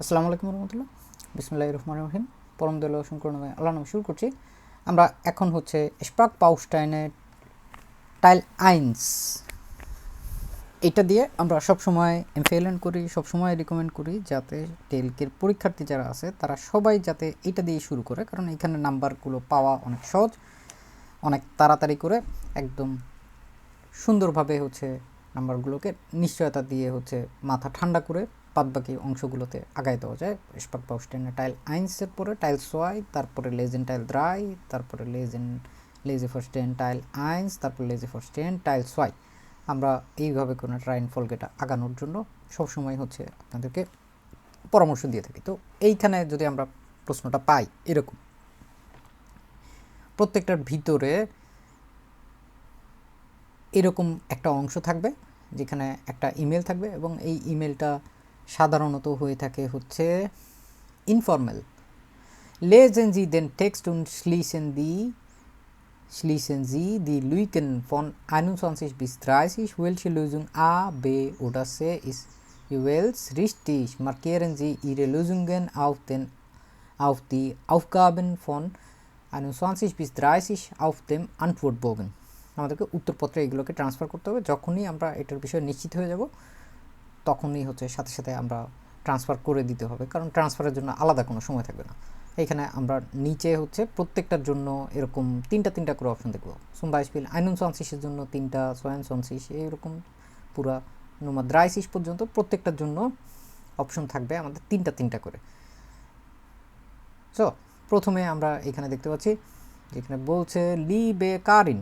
আসসালামু আলাইকুম রহমতুল্লাহ। বিসমুল্লাহ রহমান রহিম। পরম দল শঙ্করণময় আল্লাহ নামে শুরু করছি। আমরা এখন হচ্ছে স্পার্ক পাউস্টাইনের টাইল আইন্স। এটা দিয়ে আমরা সব সময় এমফেলেন করি, সব সময় রিকমেন্ড করি যাতে টেলকের পরীক্ষার্থী যারা আছে, তারা সবাই যাতে এটা দিয়ে শুরু করে, কারণ এখানে নাম্বারগুলো পাওয়া অনেক সহজ। অনেক তাড়াতাড়ি করে একদম সুন্দরভাবে হচ্ছে নাম্বারগুলোকে নিশ্চয়তা দিয়ে হচ্ছে মাথা ঠান্ডা করে বাদবাকি অংশগুলোতে আগায় দেওয়া যায়। স্পার্ক পাউস্টেনের টাইল আইন্সের পরে টাইল সোয়াই, তারপরে লেজেন টাইল দ্রাই তারপরে লেজেন, লেজি ফার্স্টেন টাইল আইন্স, তারপরে লেজি ফার্স্টেন টাইল সোয়াই। আমরা এইভাবে কোনো ট্রাইন ফলকেটা আগানোর জন্য সবসময় হচ্ছে আপনাদেরকে পরামর্শ দিয়ে থাকি। তো এইখানে যদি আমরা প্রশ্নটা পাই এরকম। প্রত্যেকটার ভিতরে এরকম একটা অংশ থাকবে, যেখানে একটা ইমেল থাকবে এবং এই ইমেলটা সাধারণত হয়ে থাকে হচ্ছে informal Sie den Text und schließen die schließen Sie die Lügen von 21 bis 30. Welche Lösung A, B oder C ist jeweils richtig? Markieren Sie Ihre Lösungen auf, den, auf die Aufgaben von 21 bis 30 auf dem Antwortbogen. আমাদেরকে উত্তরপত্রে এগুলোকে transfer করতে হবে যখনই আমরা এটার বিষয়ে নিশ্চিত হয়ে যাব তখনই হচ্ছে সাথে সাথে আমরা ট্রান্সফার করে দিতে হবে। কারণ ট্রান্সফারের জন্য আলাদা কোনো সময় থাকবে না। এখানে আমরা নিচে হচ্ছে প্রত্যেকটার জন্য এরকম তিনটা তিনটা করে অপশন দেখব। দেখব সুম্বাইশপিল আইনুন সনসিসের জন্য তিনটা সোয়ান সনসিস এইরকম পুরা নোমা দ্রাইসিস পর্যন্ত প্রত্যেকটার জন্য অপশন থাকবে আমাদের তিনটা তিনটা করে। সো প্রথমে আমরা এখানে দেখতে পাচ্ছি, যেখানে বলছে লি বে Karin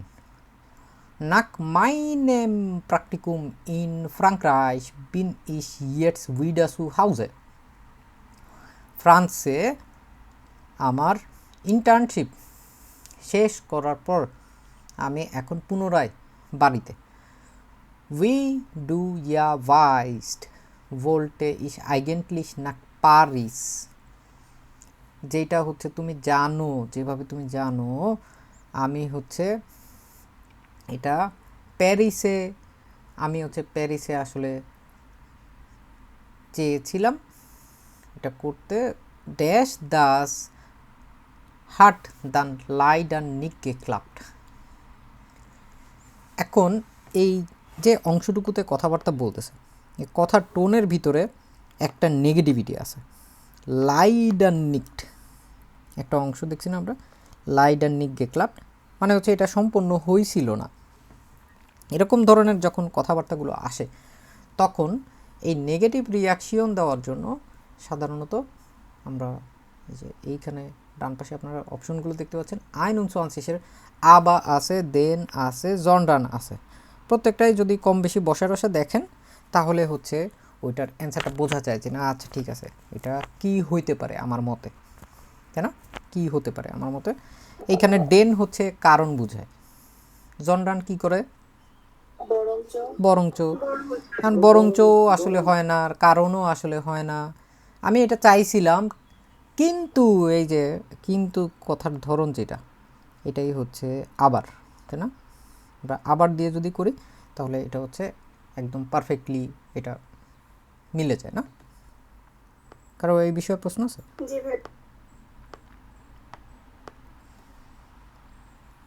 Nach meinem Praktikum in Frankreich bin ich jetzt wieder zu Hause. ফ্রান্সে আমার ইন্টার্নশিপ শেষ করার পর আমি এখন পুনরায় বাড়িতে উই ডু ইয়া ওয়াইস্ট ভোল্টে ইস আইগেন্টলিশ নাক পারিস যেটা হচ্ছে তুমি জানো, যেভাবে তুমি জানো, আমি হচ্ছে এটা প্যারিসে, আমি হচ্ছে প্যারিসে আসলে চেয়েছিলাম এটা করতে। ড্যাশ দাস হাট দান লাই ডান নিককে ক্লাবড এখন এই যে অংশটুকুতে কথাবার্তা বলতেছে, এই কথার টোনের ভিতরে একটা নেগেটিভিটি আছে। লাইডান নিকড একটা অংশ দেখছি না আমরা লাইডান নিক গেক্লাপ্ট মানে হচ্ছে এটা সম্পূর্ণ হয়েছিল না। এরকম ধরনের যখন কথাবার্তাগুলো আসে, তখন এই নেগেটিভ রিয়াকশন দেওয়ার জন্য সাধারণত আমরা এই যে এইখানে ডান পাশে আপনারা অপশনগুলো দেখতে পাচ্ছেন, আইন উনসোয়ানসিসের আবা আছে, দেন আছে জনডান আছে। প্রত্যেকটাই যদি কম বেশি বসা বসা দেখেন, তাহলে হচ্ছে ওইটার অ্যান্সারটা বোঝা যায় যে না আচ্ছা ঠিক আছে, এটা কি হইতে পারে আমার মতে? তাই না? কী হতে পারে আমার মতে? এইখানে ডেন হচ্ছে কারণ বুঝায়। জনডান কি করে? বরঞ্চ কারণ বরঞ্চ আসলে হয় না আর কারণও আসলে হয় না। আমি এটা চাইছিলাম কিন্তু এই যে কিন্তু কথার ধরন যেটা এটাই হচ্ছে আবার তাই না? আমরা আবার দিয়ে যদি করি তাহলে এটা হচ্ছে একদম পারফেক্টলি এটা মিলে যায় না? কারও এই বিষয়ে প্রশ্ন আছে?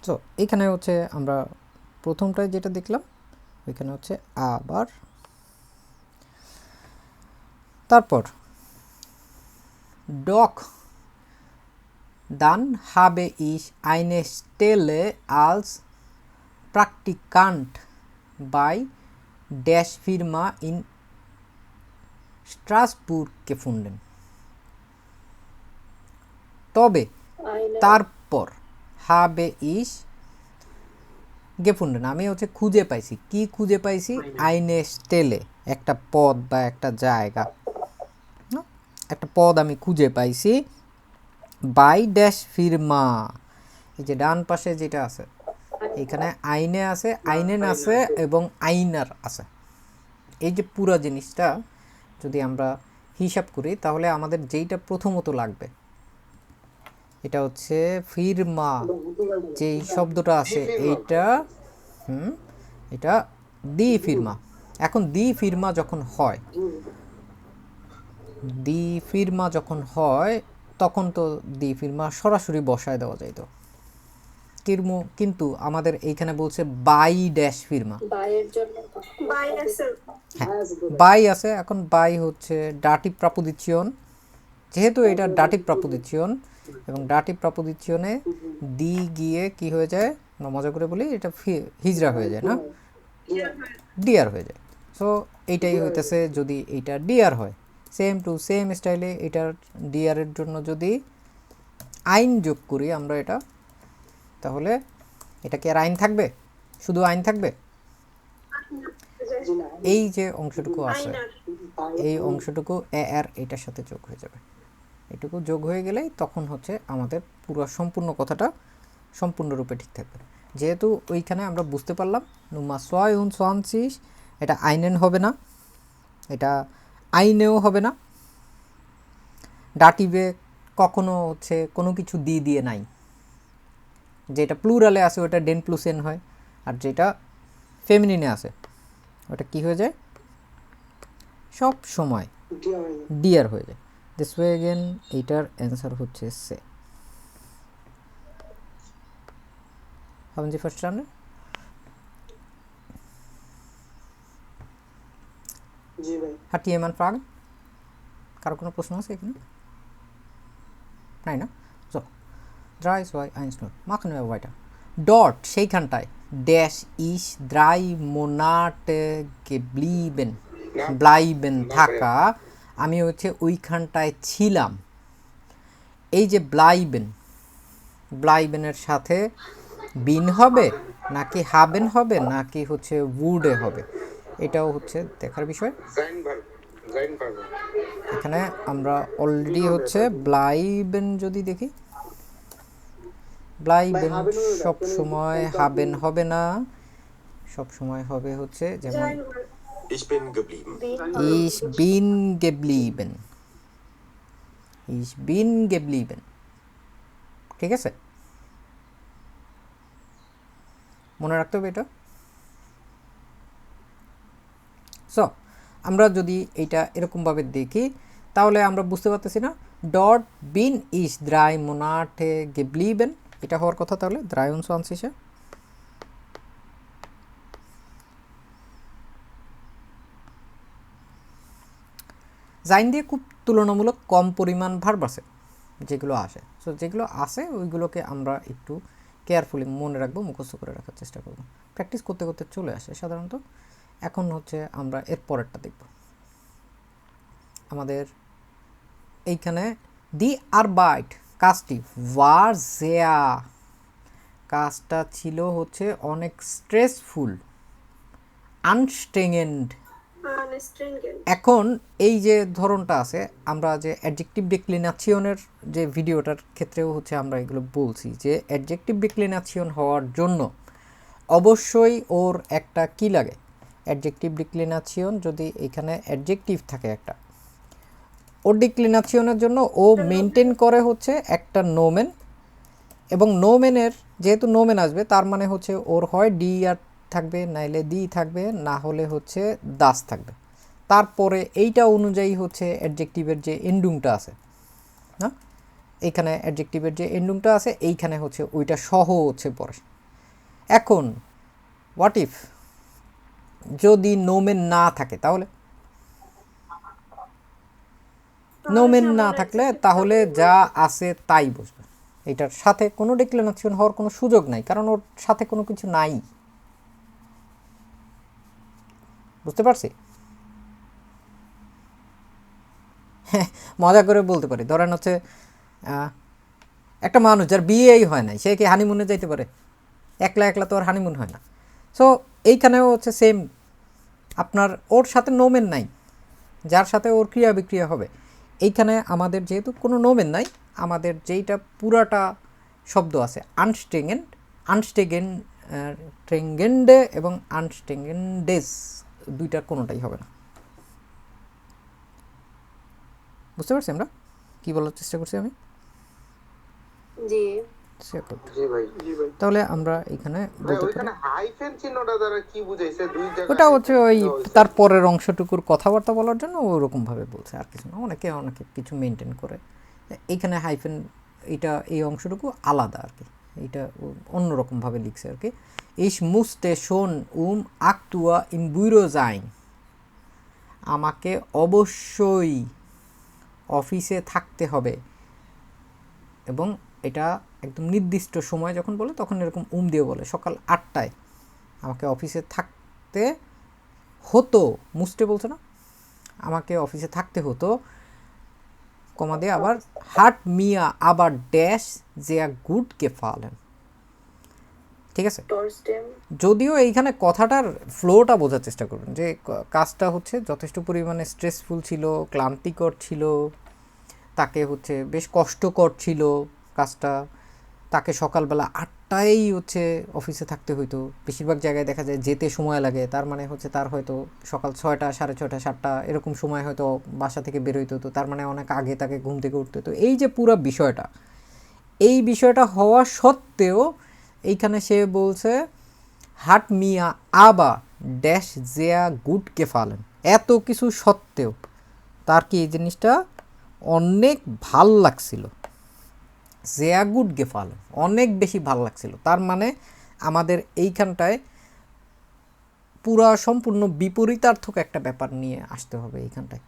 তো এখানে হচ্ছে আমরা প্রথমটায় যেটা দেখলাম ওইখানে হচ্ছে আবার। তারপর ডক দান হাবে ইস আইনে স্টেলে আলস প্রাকটিকান্ট বাই ড্যাশ ফিরমা ইন স্ট্রাসবুর্গ কেফুন্ডেন তবে তারপর হাবে ইস গেফুন্ডেন আমি হচ্ছে খুঁজে পাইছি। কি খুঁজে পাইছি? আইনে স্টেলে একটা পদ বা একটা জায়গা। একটা পদ আমি খুঁজে পাইছি। বাই ড্যাশ ফিরমা। এই যে ডান পাশে যেটা আছে এখানে আইনে আছে আইনেন আছে। এবং আইনার আছে। এই যে পুরো জিনিসটা যদি আমরা হিসাব করি তাহলে আমাদের যেইটা প্রথমত লাগবে এটা হচ্ছে ফিরমা যেই শব্দটা আছে এইটা হুম এটা দি ফিরমা। এখন দি ফিরমা যখন হয় দি ফিরমা যখন হয় তখন তো দি ফিরমা সরাসরি বসায় দেওয়া যাইতো। কিরমু কিন্তু আমাদের এইখানে বলছে বাই ড্যাশ ফিরমা। বাই আছে হ্যাঁ বাই আছে এখন বাই হচ্ছে ডাটিভ প্রাপোজিশন। যেহেতু এটা ডাটিভ প্রাপোজিশন এবং ডাটিভ প্রাপোজিশনে দি গিয়ে কি হয়ে যায়? না মজা করে বলি, এটা হিজড়া হয়ে যায় না? ডিয়ার হয়ে যায়। সো এইটাই হইতেছে যদি এইটা ডিয়ার হয়। সেম টু সেম স্টাইলে এটার ডিয়ারের জন্য যদি আইন যোগ করি আমরা এটা, তাহলে এটা কি আর আইন থাকবে? শুধু আইন থাকবে? এই যে অংশটুকু আছে, এই অংশটুকু এ আর এটার সাথে যোগ হয়ে যাবে। এটুকু যোগ হয়ে গেলেই তখন হচ্ছে আমাদের পুরো সম্পূর্ণ কথাটা সম্পূর্ণরূপে ঠিক থাকবে। যেহেতু ওইখানে আমরা বুঝতে পারলাম নুমা ছয় উন সোয়ানসিস এটা আইনেন হবে না এটা আইনেও হবে না। ডাটিভে কখনো হচ্ছে কোনো কিছু দিয়ে দিয়ে নাই। যেটা প্লুরালে আছে ওটা ডেন প্লুস এন হয় আর যেটা ফেমিনিনে আছে ওটা কি হয়ে যায়? সব সময় ডিয়ার হয়ে যায়। দিস ওয়ে এগেন এইটার অ্যান্সার হচ্ছে সে verstanden? জি ভাই Hat jemand Fragen? কারও কোনো প্রশ্ন আছে এখানে নাই না so 3 2 1 0 machen wir weiter dort সেইখানটায় ড্যাশ ইস drei Monate geblieben bleiben থাকা আমি হচ্ছে ওইখানটায় ছিলাম। এই যে ব্লাইবেন, ব্লাইবেনের সাথে বিন হবে, নাকি হাবেন হবে, নাকি হচ্ছে উডে হবে? এটাও হচ্ছে দেখার বিষয়. এখানে আমরা অলরেডি হচ্ছে ব্লাইবেন যদি দেখি। ব্লাইবেন সব সময় হাবেন হবে না সব সময় হবে হচ্ছে যেমন Ich bin geblieben. Ich bin geblieben. Ich bin geblieben. ঠিক আছে মনে রাখতে হবে এটা সো আমরা যদি এটা এরকমভাবে দেখি, তাহলে আমরা বুঝতে পারতেছি না, ডট বিন ইস দ্রাই মোনাটে গেবলিবেন, এটা হওয়ার কথা তাহলে দ্রায়ন সোয়ান্সিসে জাইন দিয়ে খুব তুলনামূলক কম পরিমাণ ভার্ব আছে, যেগুলো আসে। সো যেগুলো আসে, ওইগুলোকে আমরা একটু কেয়ারফুলি মনে রাখব, মুখস্থ করে রাখার চেষ্টা করব। প্র্যাকটিস করতে করতে চলে আসে সাধারণত। এখন হচ্ছে আমরা এর পরেরটা দেখব। আমাদের এইখানে, দি আর বাইট কাজটি ওয়ার জেয়া কাজটা ছিল হচ্ছে অনেক স্ট্রেসফুল আনস্ট্রিংগেন্ট এখন এই যে ধরনটা আছে আমরা যে অ্যাডজেক্টিভ ডিক্লিনাসিয়নের যে ভিডিওটার ক্ষেত্রেও হচ্ছে আমরা এগুলো বলছি যে অ্যাডজেক্টিভ ডিক্লিনাসিয়ন হওয়ার জন্য অবশ্যই ওর একটা কি লাগে? অ্যাডজেক্টিভ ডিক্লিনাসিয়ন যদি এখানে অ্যাডজেক্টিভ থাকে একটা ওর ডিক্লিনাসিয়নের জন্য ও মেনটেন করে হচ্ছে একটা নোমেন এবং নোমেনের যেহেতু নোমেন আসবে তার মানে হচ্ছে ওর হয় ডি আর থাকবে নাইলে দি থাকবে না হলে হচ্ছে দাস থাকবে। তারপরে এইটা অনুযায়ী হচ্ছে অ্যাডজেক্টিভের যে এন্ডুংটা আছে না? এইখানে অ্যাডজেক্টিভের যে এন্ডুংটা আছে এইখানে হচ্ছে ওইটা সহ হচ্ছে পরে। এখন হোয়াট ইফ যদি নোমেন না থাকে তাহলে? নোমেন না থাকলে তাহলে যা আছে তাই বসবে। এটার সাথে কোনো ডিক্লারেশন হওয়ার কোনো সুযোগ নাই কারণ ওর সাথে কোনো কিছু নাই। বুঝতে পারছি? হ্যাঁ, মজা করে বলতে পারি। ধরেন হচ্ছে একটা মানুষ যার বিয়েই হয় নাই সে কি হানিমুনে যাইতে পারে? একলা একলা তো আর হানিমুন হয় না। সো এইখানেও হচ্ছে সেম আপনার ওর সাথে নোমেন নাই যার সাথে ওর ক্রিয়া বিক্রিয়া হবে। এইখানে আমাদের যেহেতু কোনো নোমেন নাই আমাদের যেইটা পুরাটা শব্দ আছে আনস্টেগেন আনস্টেগেন ট্রেঙ্গেন্ডে এবং আনস্টেগেন্ডেস দুইটার কোনোটাই হবে না। বুঝতে পারছি আমরা? কি বলার চেষ্টা করছি আমি? জি। সে করতে। জি ভাই। জি ভাই। তাহলে আমরা এখানে বলতে পারি হাইফেন চিহ্নটা দ্বারা কি বুঝাইছে? দুই জায়গায় ওটা হচ্ছে ওই তার পরের অংশটুকুর কথাবার্তা বলার জন্য ওরকম ভাবে বলছে আর কিছু না। অনেকে অনেকে কিছু মেনটেন করে। এইখানে হাইফেন এটা এই অংশটুকু আলাদা আর কি। এটা অন্যরকমভাবে লিখছে আর কি। ইস মুস্তে শোন উম আক্তুয়া বুইরো যাইন। আমাকে অবশ্যই অফিসে থাকতে হবে। এবং এটা একদম নির্দিষ্ট সময় যখন বলে তখন এরকম উম দিয়ে বলে, সকাল আটটায়। আমাকে অফিসে থাকতে হতো। মুস্টে বলছে না? আমাকে অফিসে থাকতে হতো কমা দিয়ে আবার হাট মিয়া আবার ড্যাশ যে গুড কে ফালেন। ঠিক আছে? যদিও এইখানে কথাটার ফ্লোটা বোঝার চেষ্টা করবেন যে কাজটা হচ্ছে যথেষ্ট পরিমাণে স্ট্রেসফুল ছিল ক্লান্তিকর ছিল তাকে হচ্ছে বেশ কষ্টকর ছিল কাজটা। তাকে সকালবেলা আটটায় হচ্ছে অফিসে থাকতে হইতো। বেশিরভাগ জায়গায় দেখা যায় যেতে সময় লাগে। তার মানে হচ্ছে তার হয়তো সকাল ছয়টা, সাড়ে ছয়টা, সাতটা এরকম সময় হয়তো বাসা থেকে বেরোইতে। তো তার মানে অনেক আগে তাকে ঘুম থেকে উঠতে হতো। এই যে পুরো বিষয়টা, এই বিষয়টা হওয়া সত্ত্বেও এইখানে সে বলছে, হাট মিয়া আবা ড্যাশ জেয়া গুডকে ফালেন। এত কিছু সত্ত্বেও তার কি এই জিনিসটা অনেক ভালো লাগছিল। জেয়া গুড গেফালেন অনেক বেশি ভালো লাগছিল। তার মানে আমাদের এইখানটায় পুরা সম্পূর্ণ বিপরীতার্থক একটা ব্যাপার নিয়ে আসতে হবে এইখানটায়।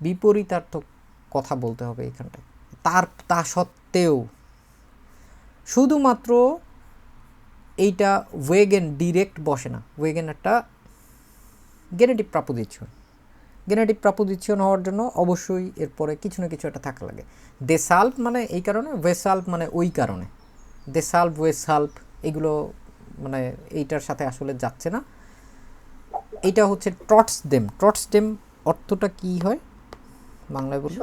বিপরীতার্থক কথা বলতে হবে এইখানটায়। তার, তা সত্ত্বেও শুধুমাত্র এইটা ওয়েগেন ডিরেক্ট বসে না। ওয়েগেন একটা গেনেটিভ প্রাপোজিশন গেনেটিভ প্রাপোজিশন হওয়ার জন্য অবশ্যই এরপরে কিছু না কিছু একটা থাকা লাগে। দে সাল্ভ মানে এই কারণে ওয়ে সাল্ভ মানে ওই কারণে। দে সাল্প ওয়ে সাল্ভ এগুলো মানে এইটার সাথে আসলে যাচ্ছে না। এটা হচ্ছে ট্রটস ডেম ট্রটস ডেম অর্থটা কি হয়? বাংলায় বলি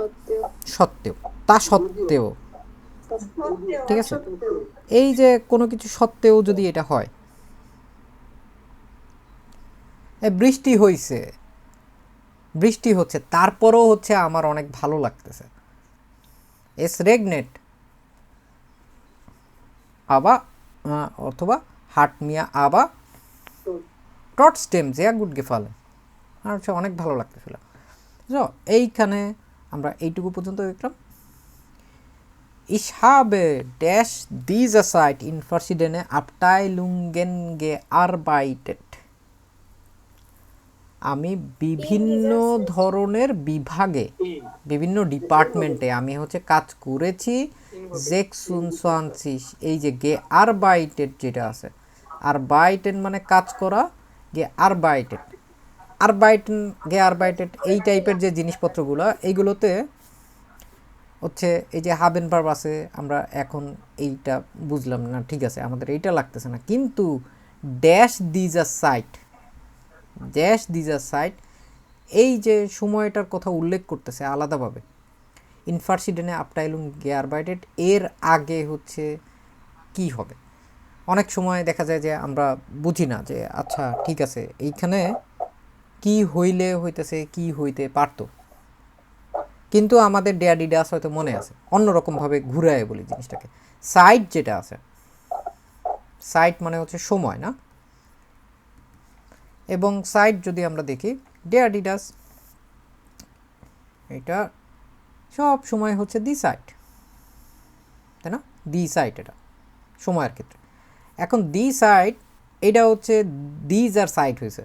সত্ত্বেও। তা সত্ত্বেও। ঠিক আছে? এই যে কোনো কিছু সত্ত্বেও যদি এটা হয় বৃষ্টি হইছে। বৃষ্টি হচ্ছে, তারপরও হচ্ছে আমার অনেক ভালো লাগতেছে। এস রেগনেট। আবা অথবা হাট মিয়া আবা। টট স্টেম, যে গুড গেফালে আর হচ্ছে অনেক ভালো লাগতেছিল। এইখানে আমরা এইটুকু পর্যন্ত দেখলাম। Ich habe dash diese Zeit in verschiedene Abteilungen gearbeitet. আমি বিভিন্ন ধরনের বিভাগে, বিভিন্ন ডিপার্টমেন্টে আমি হচ্ছে কাজ করেছি। জেক্সুনসানসিস এই যে গে আরবাইটেড যেটা আছে। আরবাইটেড মানে কাজ করা, গে আরবাইটেড। আরবাইটেন গে আরবাইটেড এই টাইপের যে জিনিসপত্রগুলো, এইগুলোতে হচ্ছে এই যে হাবেন ভার্ব আছে, আমরা এখন এইটা বুঝলাম না, ঠিক আছে, আমাদের এইটা লাগতেছে না। কিন্তু ড্যাশ দিজ আ সাইট ড্যাশ দিজ আ সাইট এই যে সময়টার কথা উল্লেখ করতেছে আলাদাভাবে। ইনফার্সিডেনে আপটাইলুম গেয়ারবাইটেড এর আগে হচ্ছে কি হবে? অনেক সময় দেখা যায় যে আমরা বুঝি না যে আচ্ছা ঠিক আছে, এইখানে কি হইলে হইতেছে, কি হইতে পারতো? কিন্তু আমাদের ডেয়াডিডাস হয়তো মনে আছে, অন্যরকমভাবে ঘুরায় বলি জিনিসটাকে। সাইট যেটা আছে সাইট মানে হচ্ছে সময়, না? এবং সাইট যদি আমরা দেখি ডেয়াডিডাস এটা সব সময় হচ্ছে দি সাইট তাই না? দি সাইট এটা, সময়ের ক্ষেত্রে। এখন দি সাইট এটা হচ্ছে দিজ আর সাইট হয়েছে।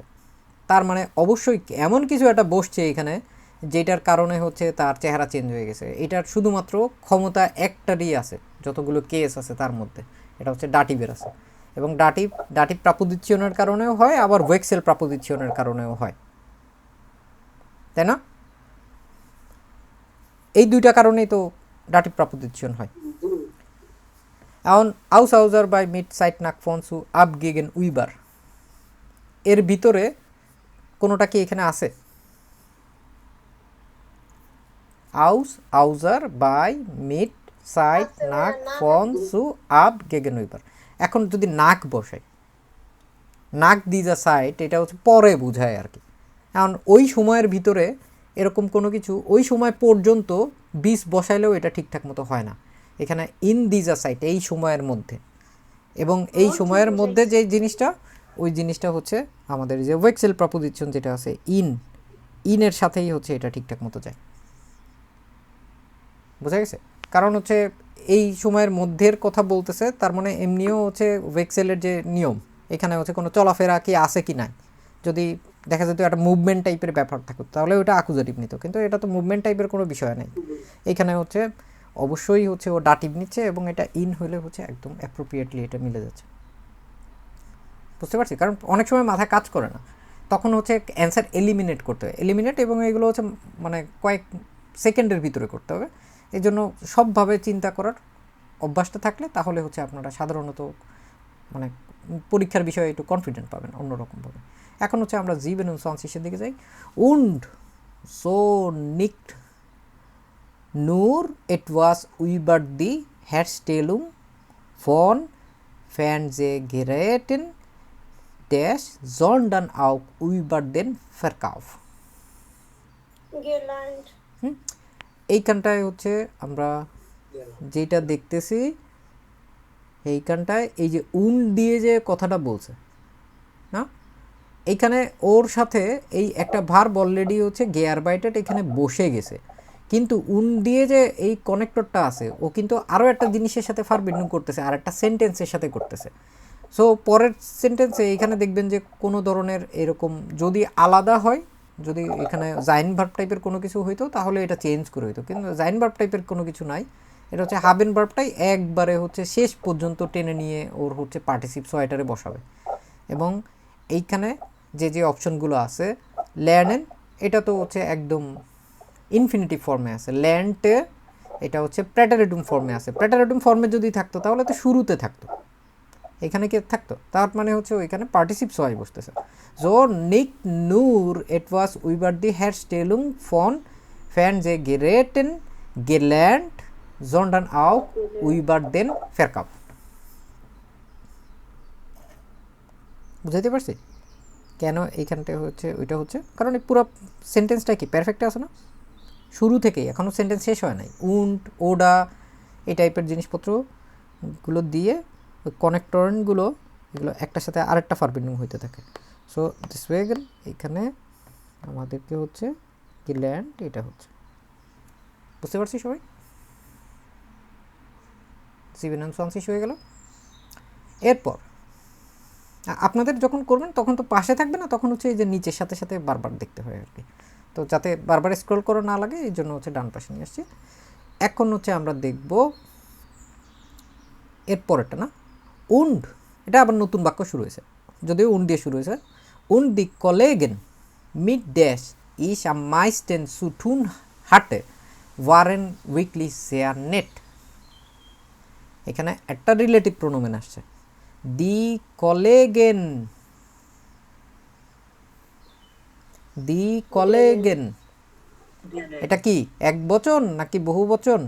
তার মানে অবশ্যই এমন কিছু একটা বসছে এখানে, যেটার কারণে হচ্ছে তার চেহারা চেঞ্জ হয়ে গেছে। এটার শুধুমাত্র ক্ষমতা একটারই আছে, যতগুলো কেস আছে তার মধ্যে। এটা হচ্ছে ডাটিভের আছে এবং ডাটিভ ডাটিভ প্রাপোজিশনের কারণেও হয় আবার ওয়েক্সেল প্রাপোজিশনের কারণেও হয়। তাই না? এই দুইটা কারণেই তো ডাটিভ প্রাপোজিশন হয়। এখন আউস আউজার বাই মিট সাইট নাক ফনসু আপ গেগেন উইবার। এর ভিতরে কোনোটা কি এখানে আছে? আউস আউজার বাই মিট সাইট নাক ফন সু আপ গেগেন উইবার। এখন যদি নাক বসাই নাক দিজা সাইট এটা হচ্ছে পরে বোঝায় আর কি। এখন ওই সময়ের ভিতরে এরকম কোনো কিছু ওই সময় পর্যন্ত বিষ বসাইলেও এটা ঠিকঠাক মতো হয় না। এখানে ইন দিজা সাইট এই সময়ের মধ্যে। এবং এই সময়ের মধ্যে যে জিনিসটা ওই জিনিসটা হচ্ছে আমাদের যে ওয়েক্সেল প্রপোজিশন যেটা আছে ইন ইনের সাথেই হচ্ছে এটা ঠিকঠাক মতো যায়। বোঝা গেছে? কারণ হচ্ছে এই সময়ের মধ্যের কথা বলতেছে, তার মানে এমনিও হচ্ছে ওয়েক্সেলের যে নিয়ম, এখানে হচ্ছে কোনো চলাফেরা কি আছে কি নাই। যদি দেখা যেত একটা মুভমেন্ট টাইপের ব্যাপার থাকুক তাহলে ওটা আকুজাটিভ নিত, কিন্তু এটা তো মুভমেন্ট টাইপের কোনো বিষয় নেই। এখানে হচ্ছে অবশ্যই হচ্ছে ও ডাটিভ নিচ্ছে এবং এটা ইন হলে হচ্ছে একদম অ্যাপ্রোপ্রিয়েটলি এটা মিলে যাচ্ছে। বুঝতে পারছি? কারণ অনেক সময় মাথা কাজ করে না। তখন হচ্ছে অ্যান্সার এলিমিনেট করতে হবে এলিমিনেট এবং এগুলো হচ্ছে মানে কয়েক সেকেন্ডের ভিতরে করতে হবে। এই জন্য সবভাবে চিন্তা করার অভ্যাসটা থাকলে তাহলে হচ্ছে আপনারা সাধারণত মানে পরীক্ষার বিষয়ে একটু কনফিডেন্ট পাবেন অন্যরকমভাবে এখন হচ্ছে আমরা জিবেন সনসিসের দিকে যাই উন্ড সো নিকট Nur etwas über die Herstellung von Fernsehgeräten, des, sondern auch über den Verkauf. Gelernt. এইখানটায় হচ্ছে আমরা যেটা দেখতেছি, এইখানটায় এই যে উন দিয়ে যে কথাটা বলছে, না? এইখানে ওর সাথে এই একটা ভার্ব অলরেডি হচ্ছে গেয়ার বাইটেড এখানে বসে গেছে। কিন্তু উন দিয়ে যে এই কানেক্টরটা আছে, ও কিন্তু আরও একটা জিনিসের সাথে ফার বিন্ডিং করতেছে, আর একটা সেন্টেন্সের সাথে করতেছে। সো পরের সেন্টেন্সে এখানে দেখবেন যে কোনো ধরনের এরকম যদি আলাদা হয় যদি এখানে জাইন ভার্ব টাইপের কোনো কিছু হইতো, তাহলে এটা চেঞ্জ করে হইতো। কিন্তু জাইন ভার্ব টাইপের কোনো কিছু নাই। এটা হচ্ছে হাবেন ভার্বটাই একবারে হচ্ছে শেষ পর্যন্ত টেনে নিয়ে ওর হচ্ছে পার্টিসিপ সোয়েটারে বসাবে। এবং এইখানে যে যে অপশনগুলো আছে ল্যান্ডেন এটা তো হচ্ছে একদম ইনফিনিটিভ ফর্মে আছে। ল্যান্ডে এটা হচ্ছে প্রেটারেডুম ফর্মে আছে। প্রেটারেডুম ফর্মে যদি থাকতো, তাহলে তো শুরুতে থাকতো। এখানে কি থাকতো? তার মানে হচ্ছে ওইখানে পার্টিসিপ সবাই বসতেছে। সো নিক নূর এট ওয়াজ উইবার দি হ্যার স্টেলুং ফন ফ্যান যে গেরেটেন গেল্যান্ড জন্ডান আউ উইবার দেন ফেরকাপ বুঝাইতে পারছি? কেন এইখানটা হচ্ছে, ওইটা হচ্ছে? কারণ এই পুরো সেন্টেন্সটা কি পারফেক্ট আছে না? শুরু থেকেই এখনও সেন্টেন্স শেষ হয় নাই। উন্ট, ওডা, এই টাইপের জিনিসপত্রগুলো দিয়ে ওই কনেক্টরনগুলো এগুলো একটার সাথে আরেকটা ফারবিন্ডিং হইতে থাকে। সো দিস গেল এখানে আমাদেরকে হচ্ছে কি ল্যান্ড এটা হচ্ছে। বুঝতে পারছি সবাই? সিভিন সনসিস হয়ে গেল। এরপর আপনাদের যখন করবেন তখন তো পাশে থাকবে না, তখন হচ্ছে এই যে নিচের সাথে সাথে বারবার দেখতে হয় আর কি তো যাতে বারবার স্ক্রল করা না লাগে, এই জন্য হচ্ছে ডান পাশে নিয়ে আসছি। এখন হচ্ছে আমরা দেখব এর পরেরটা না? উন্ড এটা আবার নতুন বাক্য শুরু হয়েছে যদিও উন্ড দিয়ে শুরু হয়েছে। উন্ড দি কলেগেন মিড ড্যাশ ইস আ মাইস্টেন সুঠুন হাটে ওয়ারেন উইকলি শেয়ার নেট। এখানে একটা রিলেটিভ প্রোনোমেন আসছে। দি কলেগেন দি কলেগেন এটা কি এক বচন নাকি বহু বচন?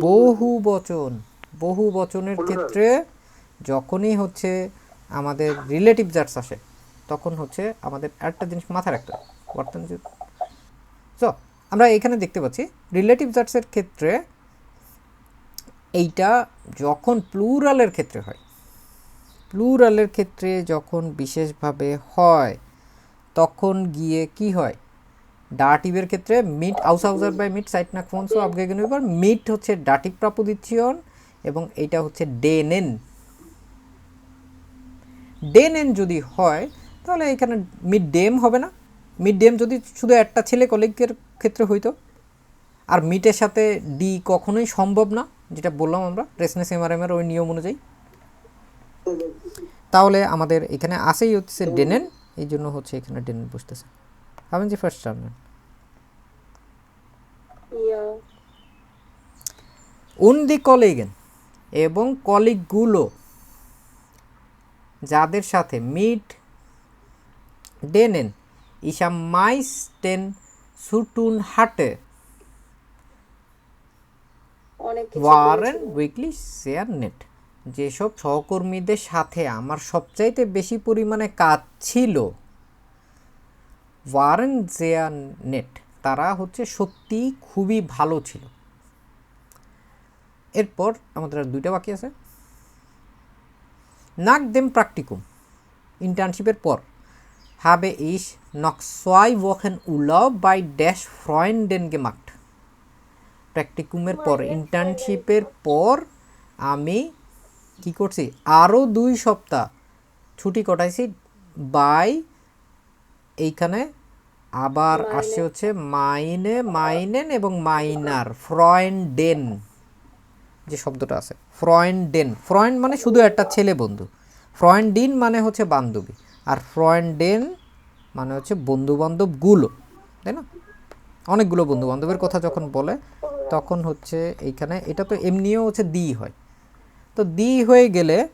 বহু বচন বহু বচনের ক্ষেত্রে যখনই হচ্ছে আমাদের রিলেটিভ জার্স আসে তখন হচ্ছে আমাদের একটা জিনিস মাথায় রাখতে হবে। বর্তমান সো আমরা এখানে দেখতে পাচ্ছি রিলেটিভ জার্সের ক্ষেত্রে এইটা যখন প্লুরালের ক্ষেত্রে হয় প্লুরালের ক্ষেত্রে যখন বিশেষভাবে হয় তখন গিয়ে কি হয়? ডাটিভের ক্ষেত্রে মিট আউস আউজার বাই মিট সাইট না ফোনসো আপগেগেন এবার মিট হচ্ছে ডাটিভ প্রপোজিশন এবং এইটা হচ্ছে ডেনেন ডেনেন যদি হয়, তাহলে এখানে মিড ডেম হবে না। মিড ডেম যদি শুধু একটা ছেলে কলিগের ক্ষেত্রে হইতো। আর মিটের সাথে ডি কখনোই সম্ভব না, যেটা বললাম আমরা রেসনেস এমআরএম এর ওই নিয়ম অনুযায়ী। তাহলে আমাদের এখানে আসেই হচ্ছে ডেনেন এই জন্য হচ্ছে এখানে ডেনেন বসতেছে। Haben Sie verstanden? Ja. Und die Kollegen এবং কলিগগুলো যাদের সাথে মিট ডেনেন ইসা মাইস্টেন সুটুন হাটে ওয়ারেন উইকলি শেয়ার নেট যেসব সহকর্মীদের সাথে আমার সবচাইতে বেশি পরিমাণে কাজ ছিল ওয়ারেন জেয়ার নেট, তারা হচ্ছে সত্যি খুবই ভালো ছিল। এরপর আমাদের আর দুইটা বাকি আছে। নাক দেম প্রাকটিকুম। ইন্টার্নশিপের পর। habe ich noch zwei Wochen Urlaub bei Dash Freunden gemacht প্র্যাকটিকুমের পর, ইন্টার্নশিপের পর আমি কি করছি? আরও দুই সপ্তাহ ছুটি কাটাইছি বাই এইখানে আবার আসছে হচ্ছে মাইনে মাইনেন এবং মাইনার ফ্রয়েন্ডেন। যে শব্দটা আছে ফ্রয়েন্ডেন। ফ্রয়েন্ড মানে শুধু একটা ছেলে বন্ধু। ফ্রয়েন্ডিন মানে হচ্ছে বান্ধবী। আর ফ্রয়েন্ডেন মানে হচ্ছে বন্ধু বান্ধবগুলো তাই না? অনেকগুলো বন্ধু বান্ধবের কথা যখন বলে তখন হচ্ছে এইখানে এটা তো এমনিও হচ্ছে দি হয়। তো দি হয়ে গেলে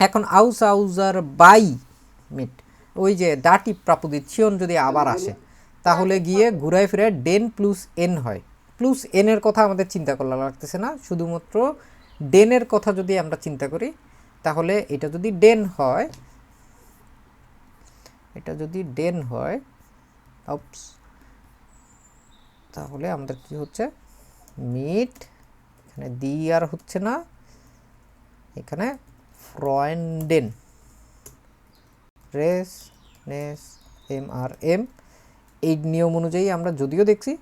এখন আউস আউজার বাই মিট। ওই যে ডাটি প্রাপোজিশন যদি আবার আসে, তাহলে গিয়ে ঘুরায় ফিরে ডেন প্লুস এন হয়। প্লুস এনের কথা আমাদের চিন্তা করা লাগতেছে না, শুধুমাত্র ডেনের কথা যদি আমরা চিন্তা করি, তাহলে এটা যদি ডেন হয়, এটা যদি ডেন হয় তাহলে আমাদের কি হচ্ছে? মিট, এখানে দি আর হচ্ছে না, এখানে ফ্রয়েন্ডেন রেস নেস এম আর এম। এই নিয়ম অনুযায়ী আমরা যদিও দেখছি,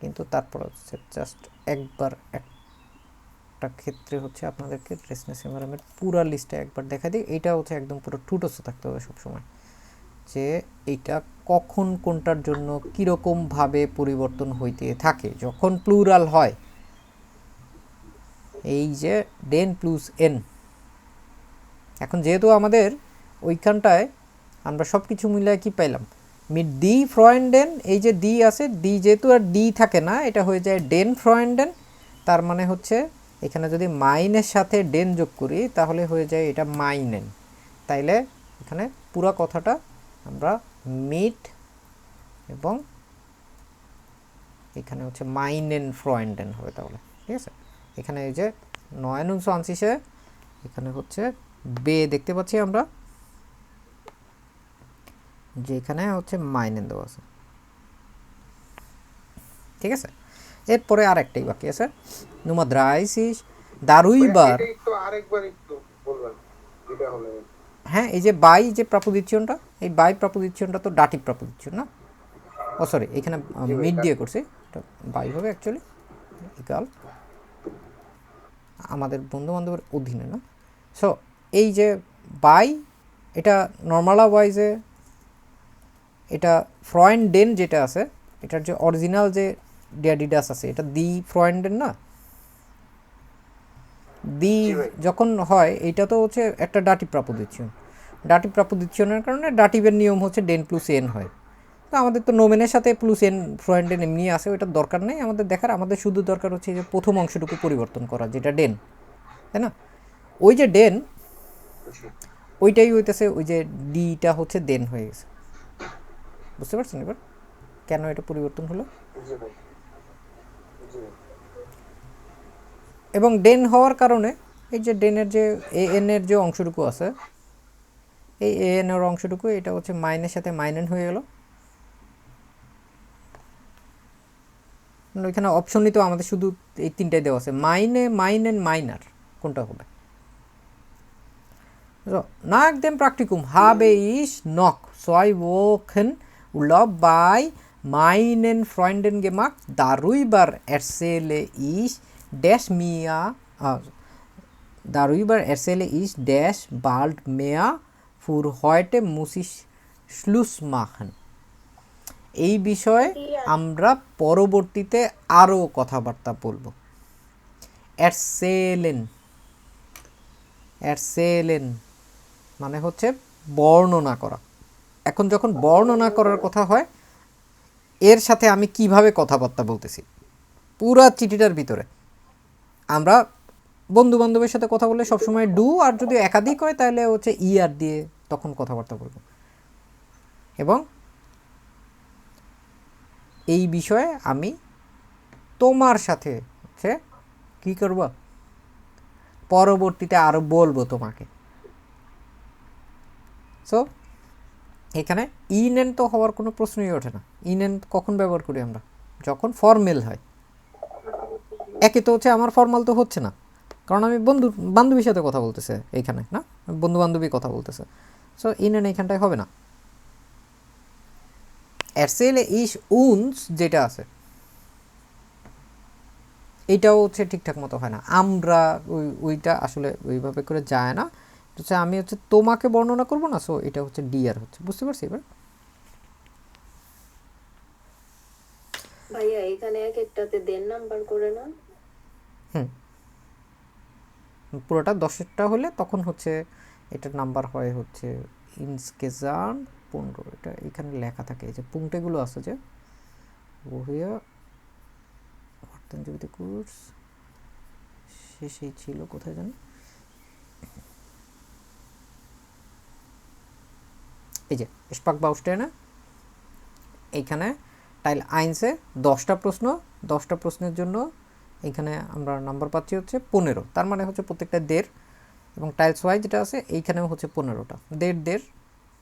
কিন্তু তারপর হচ্ছে জাস্ট একবার একটা ক্ষেত্রে হচ্ছে আপনাদেরকে রেসনেস এম আর এমের পুরা লিস্টটা একবার দেখা দিই। এটা হচ্ছে একদম পুরো টুটস্থ থাকতে হবে সবসময়। যে এইটা কখন কোনটার জন্য কীরকমভাবে পরিবর্তন হইতে থাকে। যখন প্লুরাল হয়, এই যে ডেন প্লুস এন এখন যেহেতু আমাদের ওইখানটায় আমরা সব কিছু মিলিয়ে কি পাইলাম? মিড ডি ফ্রয়েন্ডেন, এই যে ডি আছে ডি যেহেতু আর ডি থাকে না, এটা হয়ে যায় ডেন ফ্রয়েন্ডেন, তার মানে হচ্ছে এখানে যদি মাইনের সাথে ডেন যোগ করি, তাহলে হয়ে যায় এটা মাইনেন। তাইলে এখানে পুরো কথাটা আমরা মিট এবং এখানে হচ্ছে মাইনেন ফ্রয়েন্ডেন হবে তাহলে, ঠিক আছে? এখানে এই যে নয় নুনশো আনসিসে এখানে হচ্ছে বে দেখতে পাচ্ছি আমরা। যে এখানে হচ্ছে মাইনেন দেওয়া আছে। ঠিক আছে? এরপরে আর একটাই বাকি আছে। নুমা দ্রাইসিস দারুইবার এটা আরেকবার একটু বলবেন যেটা হলে হ্যাঁ এই যে বাই যে প্রাপোজিশনটা এই বাই প্রাপোজিশনটা তো ডাটি প্রাপোজিশন না? ও সরি এখানে মিড দিয়ে করছি। বাই হবে অ্যাকচুয়ালি ইকাল আমাদের বন্ধু বান্ধবের অধীনে না? সো এই যে বাই এটা নর্মালা ওয়াইজে এটা ফ্রয়েন্ডেন যেটা আছে এটার যে অরিজিনাল যে ডিয়াডিডাস আছে এটা দি ফ্রয়েন্ডেন না? দি যখন হয় এটা তো হচ্ছে একটা ডাটি প্রাপোজিশন ডাটি প্রাপোজিশনের কারণে ডাটিভের নিয়ম হচ্ছে ডেন প্লুস এন হয়। তো আমাদের তো নোমেনের সাথে প্লুস এন ফ্রয়েন্ডেন এমনি আসে ওইটার দরকার নেই। আমাদের দেখার আমাদের শুধু দরকার হচ্ছে যে প্রথম অংশটুকু পরিবর্তন করা যেটা ডেন তাই না? ওই যে ডেন ওইটাই হইতেছে ওই যে ডিটা হচ্ছে দেন হয়ে গেছে। বুঝতে পারছেন এবার? কেন এটা পরিবর্তন হলো? এবং ডেন হওয়ার কারণে এই যে ডেনের যে এ এন এর যে অংশটুকু আছে এই এ এন এর অংশটুকু এটা হচ্ছে মাইনের সাথে মাইনেন হয়ে গেল। মানে ওইখানে অপশনই তো আমাদের শুধু এই তিনটাই দেওয়া আছে মাইনে মাইন এন্ড মাইনার কোনটা হবে? So, nach dem Praktikum ইস নক zwei Wochen Urlaub bei meinen Freunden gemacht. Darüber erzähle ich dash mir, äh, darüber erzähle ich dash bald mehr. Für heute muss ich Schluss machen. এই বিষয়ে আমরা পরবর্তীতে আরও কথাবার্তা বলব এরসেলেন এরসেলেন মানে হচ্ছে বর্ণনা করা এখন যখন বর্ণনা করার কথা হয়, এর সাথে আমি কীভাবে কথাবার্তা বলতেছি? পুরা চিঠিটার ভিতরে। আমরা বন্ধু বান্ধবের সাথে কথা বললে সবসময় ডু, আর যদি একাধিক হয়, তাহলে হচ্ছে ই আর দিয়ে তখন কথাবার্তা বলব। এবং এই বিষয়ে আমি তোমার সাথে হচ্ছে কী করব? পরবর্তীতে আরও বলব তোমাকে। সো এখানে ইন এন তো হওয়ার কোনো প্রশ্নই ওঠে না। ইন এন কখন ব্যবহার করি আমরা? যখন ফর্মেল হয়। একে তো হচ্ছে আমার ফর্মাল তো হচ্ছে না। কারণ আমি বন্ধু, বান্ধবীর সাথে কথা বলতেছে এইখানে, না? বন্ধু বান্ধবী কথা বলতেছে। সো ইন এন এইখানটায় হবে না। এরসেলে ইস উনস যেটা আছে এইটাও হচ্ছে ঠিকঠাক মতো হয় না। আমরা ওই, ওইটা আসলে ওইভাবে করে যায় না। হচ্ছে আমি হচ্ছে তোমাকে বর্ণনা করব না সো এটা হচ্ছে ডিয়ার হচ্ছে বুঝতে পারছি এবার? ভাইয়া এখানে এক একটাতে দেন নাম্বার করে না হুম। পুরোটা দশেরটা হলে তখন হচ্ছে এটার নাম্বার হয় হচ্ছে ইনস্কেজান পনেরো এটা এখানে লেখা থাকে এই যে পুংটেগুলো আছে যে ওহিয়া অর্থনীতি কোর্স শেষেই ছিল কোথায় জানি? এই যে স্পাক বাউস্টেনে এইখানে টাইল আইনসে দশটা প্রশ্ন, দশটা প্রশ্নের জন্য এইখানে আমরা নাম্বার পাচ্ছি হচ্ছে পনেরো। তার মানে হচ্ছে প্রত্যেকটা দেড় এবং টাইলস ওয়াই যেটা আছে, এইখানেও হচ্ছে পনেরোটা। দেড় দেড়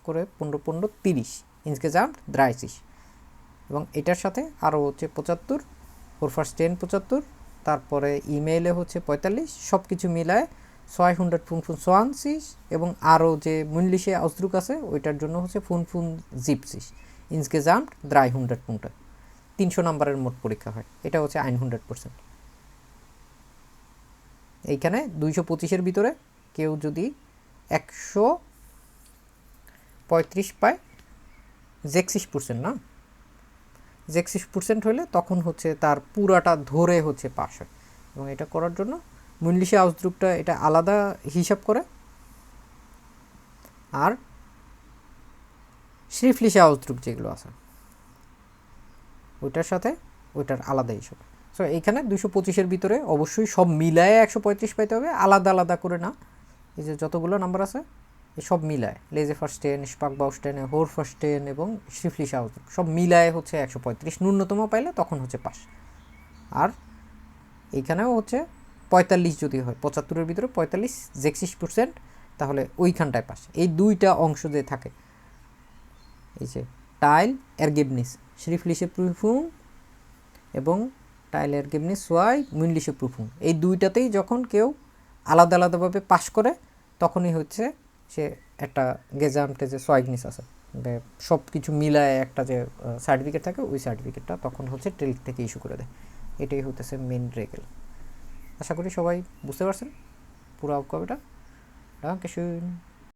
করে পনেরো পনেরো, তিরিশ। ইনস্কেজাম দ্রাইসিস এবং এটার সাথে আরও হচ্ছে পঁচাত্তর ফোর ফার্স্ট টেন পঁচাত্তর, তারপরে ইমেইলে হচ্ছে পঁয়তাল্লিশ সব কিছু মিলায় ছয় হুন্ড্রেড ফুন ফুন সোয়ানসিস এবং আরও যে মুনলিশে অস্ত্রুক আছে, ওইটার জন্য হচ্ছে ফুন ফুন জিপসিস ইনস্কেজাম দ্রাই হুন্ড্রেড পুনটা তিনশো নম্বরের মোট পরীক্ষা হয়। এটা হচ্ছে আইন হান্ড্রেড পার্সেন্ট। এইখানে দুইশো পঁচিশের ভিতরে কেউ যদি একশো পঁয়ত্রিশ পায় জেক্সিস পার্সেন্ট না? জেক্সিস পার্সেন্ট হলে তখন হচ্ছে তার পুরাটা ধরে হচ্ছে পাস হয়। এবং এটা করার জন্য মুন্লিশা আউসদ্রুপটা এটা আলাদা হিসাব করে। আর শ্রীফলিশা আউসদ্রুপ যেগুলো আছে, ওইটার সাথে ওইটার আলাদা হিসাব। সো এইখানে দুশো পঁচিশের ভিতরে অবশ্যই সব মিলায় একশো পঁয়ত্রিশ পাইতে হবে, আলাদা আলাদা করে না। এই যে যতগুলো নাম্বার আছে সব মিলায় লেজে ফার্স্ট টেন স্পাক বাউস টেন হোর ফার্স্ট টেন এবং শিফলি সাউথ সব মিলায় হচ্ছে একশো পঁয়ত্রিশ, ন্যূনতম পাইলে তখন হচ্ছে পাস আর এইখানেও হচ্ছে পঁয়তাল্লিশ যদি হয়, পঁচাত্তরের ভিতরে পঁয়তাল্লিশ জেক্সিস পার্সেন্ট, তাহলে ওইখানটায় পাস এই দুইটা অংশ যে থাকে, এই যে টাইল, এরগেবনিস শ্রীফলিশে প্রুফুং এবং টাইল, এরগেবনিস, ওয়াই মুনলিশে প্রুফুং। এই দুইটাতেই যখন কেউ আলাদা আলাদাভাবে পাস করে, তখনই হচ্ছে সে একটা গেজামটে যে সোয়াইগনিস আছে সব কিছু মিলায় একটা যে সার্টিফিকেট থাকে, ওই সার্টিফিকেটটা তখন হচ্ছে টেলিট থেকে ইস্যু করে দেয়। এটাই হতেছে মেন রেগেল আশা করি সবাই বুঝতে পারছেন। পুরো আবকাবিটা ডাকে